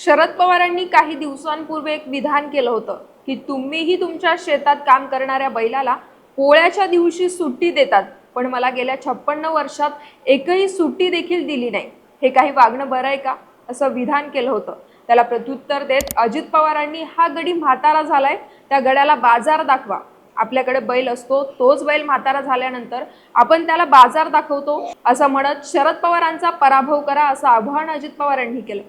शरद पवारांनी काही दिवसांपूर्वी एक विधान केलं होतं की तुम्हीही तुमच्या शेतात काम करणाऱ्या बैलाला पोळ्याच्या दिवशी सुट्टी देतात पण मला गेल्या छप्पन्न वर्षात एकही सुट्टी देखील दिली नाही. हे काही वागणं बरं आहे का? असं विधान केलं होतं. त्याला प्रत्युत्तर देत अजित पवारांनी हा गडी म्हातारा झालाय त्या गड्याला बाजार दाखवा. आपल्याकडे बैल असतो तोच बैल म्हातारा झाल्यानंतर आपण त्याला बाजार दाखवतो असं म्हणत शरद पवारांचा पराभव करा असं आव्हान अजित पवारांनी केलं.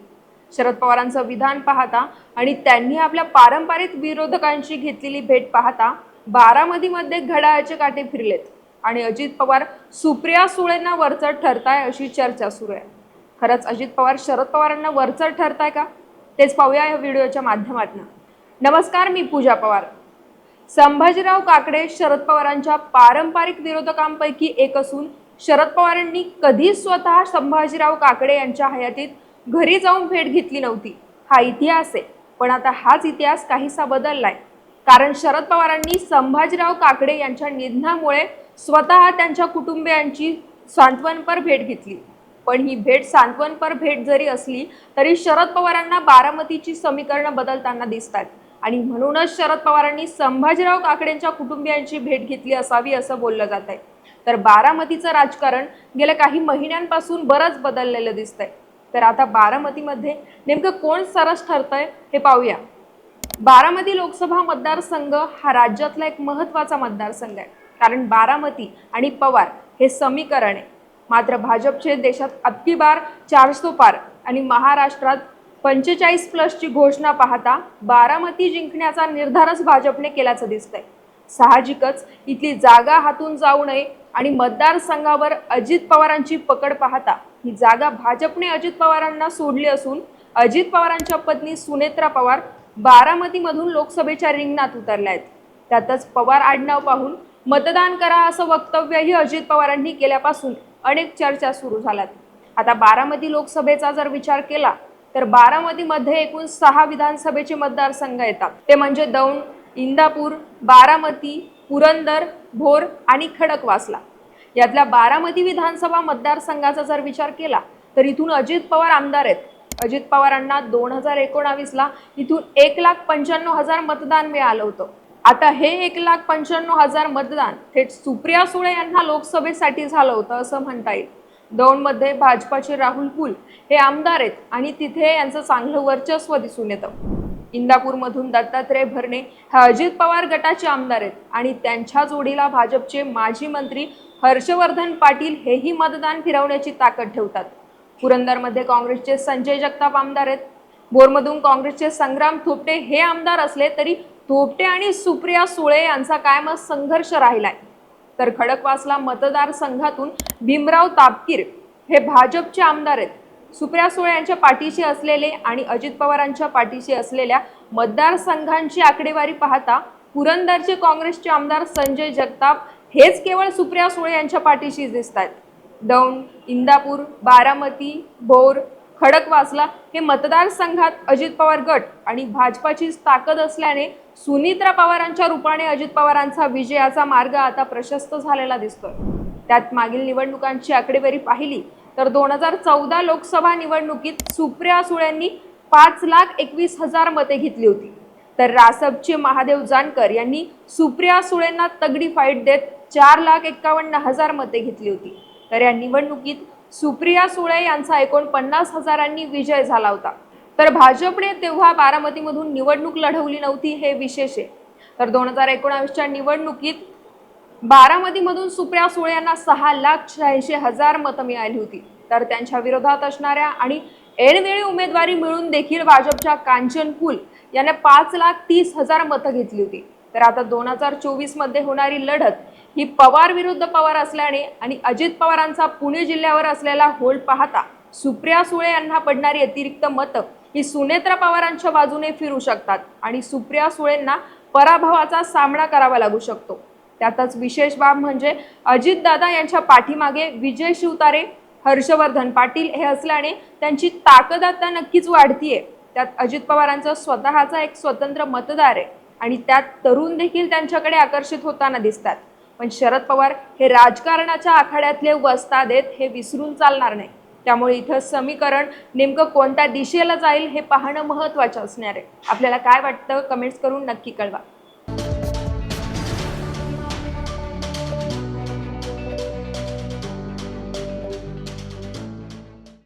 शरद पवारांचं विधान पाहता आणि त्यांनी आपल्या पारंपरिक विरोधकांची घेतलेली भेट पाहता बारामतीमध्ये घड्याळाचे काटे फिरलेत आणि अजित पवार सुप्रिया सुळेंना वरचढ ठरताय अशी चर्चा सुरू आहे. खरंच अजित पवार शरद पवारांना वरचढ ठरताय का? तेच पाहूया या व्हिडिओच्या माध्यमातून. नमस्कार मी पूजा पवार. संभाजीराव काकडे शरद पवारांच्या पारंपरिक विरोधकांपैकी एक असून शरद पवारांनी कधीच स्वतः संभाजीराव काकडे यांच्या हयातीत घरी जाऊन भेट घेतली नव्हती. हा इतिहास आहे. पण आता हाच इतिहास काहीसा बदललाय. कारण शरद पवारांनी संभाजीराव काकडे यांच्या निधनामुळे स्वतः त्यांच्या कुटुंबियांची सांत्वनपर भेट घेतली. पण ही भेट सांत्वनपर भेट जरी असली तरी शरद पवारांना बारामतीची समीकरणं बदलताना दिसतात आणि म्हणूनच शरद पवारांनी संभाजीराव काकडेंच्या कुटुंबियांची भेट घेतली असावी असं बोललं जात आहे तर बारामतीचं राजकारण गेल्या काही महिन्यांपासून बरंच बदललेलं दिसतंय. तर आता बारामतीमध्ये नेमकं कोण सरस ठरतंय हे पाहूया. बारामती लोकसभा मतदारसंघ हा राज्यातला एक महत्त्वाचा मतदारसंघ आहे. कारण बारामती आणि पवार हे समीकरण आहे. मात्र भाजपचे देशात अबकी बार चारसो पार आणि महाराष्ट्रात पंचेचाळीस प्लसची घोषणा पाहता बारामती जिंकण्याचा निर्धारच भाजपने केल्याचं दिसतंय. साहजिकच इथली जागा हातून जाऊ नये आणि मतदारसंघावर अजित पवारांची पकड पाहता. ही जागा भाजपने अजित पवारांना सोडली असून अजित पवारांच्या पत्नी सुनेत्रा पवार बारामतीमधून लोकसभेच्या रिंगणात उतरल्या आहेत. त्यातच पवार आडनाव पाहून मतदान करा असं वक्तव्यही अजित पवारांनी केल्यापासून अनेक चर्चा सुरू झाल्यात. आता बारामती लोकसभेचा जर विचार केला तर बारामतीमध्ये एकूण सहा विधानसभेचे मतदारसंघ येतात. ते म्हणजे दौंड इंदापूर बारामती पुरंदर भोर आणि खडकवासला. यातल्या बारामती विधानसभा मतदारसंघाचा जर विचार केला तर इथून अजित पवार आमदार आहेत. अजित पवारांना दोन हजार एकोणावीसला इथून एक लाख पंच्याण्णव हजार मतदान मिळालं होतं. आता हे एक लाख पंच्याण्णव हजार मतदान थेट सुप्रिया सुळे यांना लोकसभेसाठी झालं होतं असं म्हणता येईल. दौंडमध्ये भाजपाचे राहुल कुल हे आमदार आहेत आणि तिथे यांचं चांगलं वर्चस्व दिसून येतं. इंदापूरमधून दत्तात्रय भरणे हे अजित पवार गटाचे आमदार आहेत. आणि त्यांच्या जोडीला भाजपचे माजी मंत्री हर्षवर्धन पाटील हेही मतदान फिरवण्याची ताकद ठेवतात. पुरंदरमध्ये काँग्रेसचे संजय जगताप आमदार आहेत. बोरमधून काँग्रेसचे संग्राम थोपटे हे आमदार असले तरी थोपटे आणि सुप्रिया सुळे यांचा कायम संघर्ष राहिलाय. तर खडकवासला मतदारसंघातून भीमराव तापकीर हे भाजपचे आमदार आहेत. सुप्रिया सुळे यांच्या पाठीशी असलेले आणि अजित पवारांच्या पाठीशी असलेल्या मतदारसंघांची आकडेवारी पाहता पुरंदरचे काँग्रेसचे आमदार संजय जगताप हेच केवळ सुप्रिया सुळे यांच्या पाठीशी दिसत आहेत दौंड इंदापूर बारामती भोर खडकवासला हे मतदारसंघात अजित पवार गट आणि भाजपाचीच ताकद असल्याने सुनित्रा पवारांच्या रूपाने अजित पवारांचा विजयाचा मार्ग आता प्रशस्त झालेला दिसतोय. त्यात मागील निवडणुकांची आकडेवारी पाहिली तर दोन हजार चौदा लोकसभा निवडणुकीत सुप्रिया सुळेंनी पाच लाख एकवीस हजार मते घेतली होती. तर रासपचे महादेव जानकर यांनी सुप्रिया सुळेंना तगडी फाईट देत चार लाख एक्कावन्न हजार मते घेतली होती. तर या निवडणुकीत सुप्रिया सुळे यांचा एकोणपन्नास हजारांनी विजय झाला होता. तर भाजपने तेव्हा बारामतीमधून निवडणूक लढवली नव्हती हे विशेष आहे. तर दोन हजार एकोणावीसच्या निवडणुकीत बारामतीमधून सुप्रिया सुळे यांना सहा लाख शहाऐंशी हजार मतं मिळाली होती. तर त्यांच्या विरोधात असणाऱ्या आणि ऐनवेळी उमेदवारी मिळून देखील भाजपच्या कांचन कुल याने पाच लाख तीस हजार मतं घेतली होती. तर आता दोन हजार चोवीसमध्ये होणारी लढत ही पवार विरुद्ध पवार असल्याने आणि अजित पवारांचा पुणे जिल्ह्यावर असलेला होल्ड पाहता सुप्रिया सुळे यांना पडणारी अतिरिक्त मतं ही सुनेत्रा पवारांच्या बाजूने फिरू शकतात आणि सुप्रिया सुळेंना पराभवाचा सामना करावा लागू शकतो. त्यातच विशेष बाब म्हणजे अजितदादा यांच्या पाठीमागे विजय शिवतारे हर्षवर्धन पाटील हे असल्याने त्यांची ताकद आता नक्कीच वाढतीये. त्यात अजित पवारांचा स्वतःचा एक स्वतंत्र मतदार आहे आणि त्यात तरुण देखील त्यांच्याकडे आकर्षित होताना दिसतात. पण शरद पवार हे राजकारणाच्या आखाड्यातले वस्ता देत हे विसरून चालणार नाही. त्यामुळे इथं समीकरण नेमकं कोणत्या दिशेला जाईल हे पाहणं महत्त्वाचं असणार आहे. आपल्याला काय वाटतं कमेंट्स करून नक्की कळवा.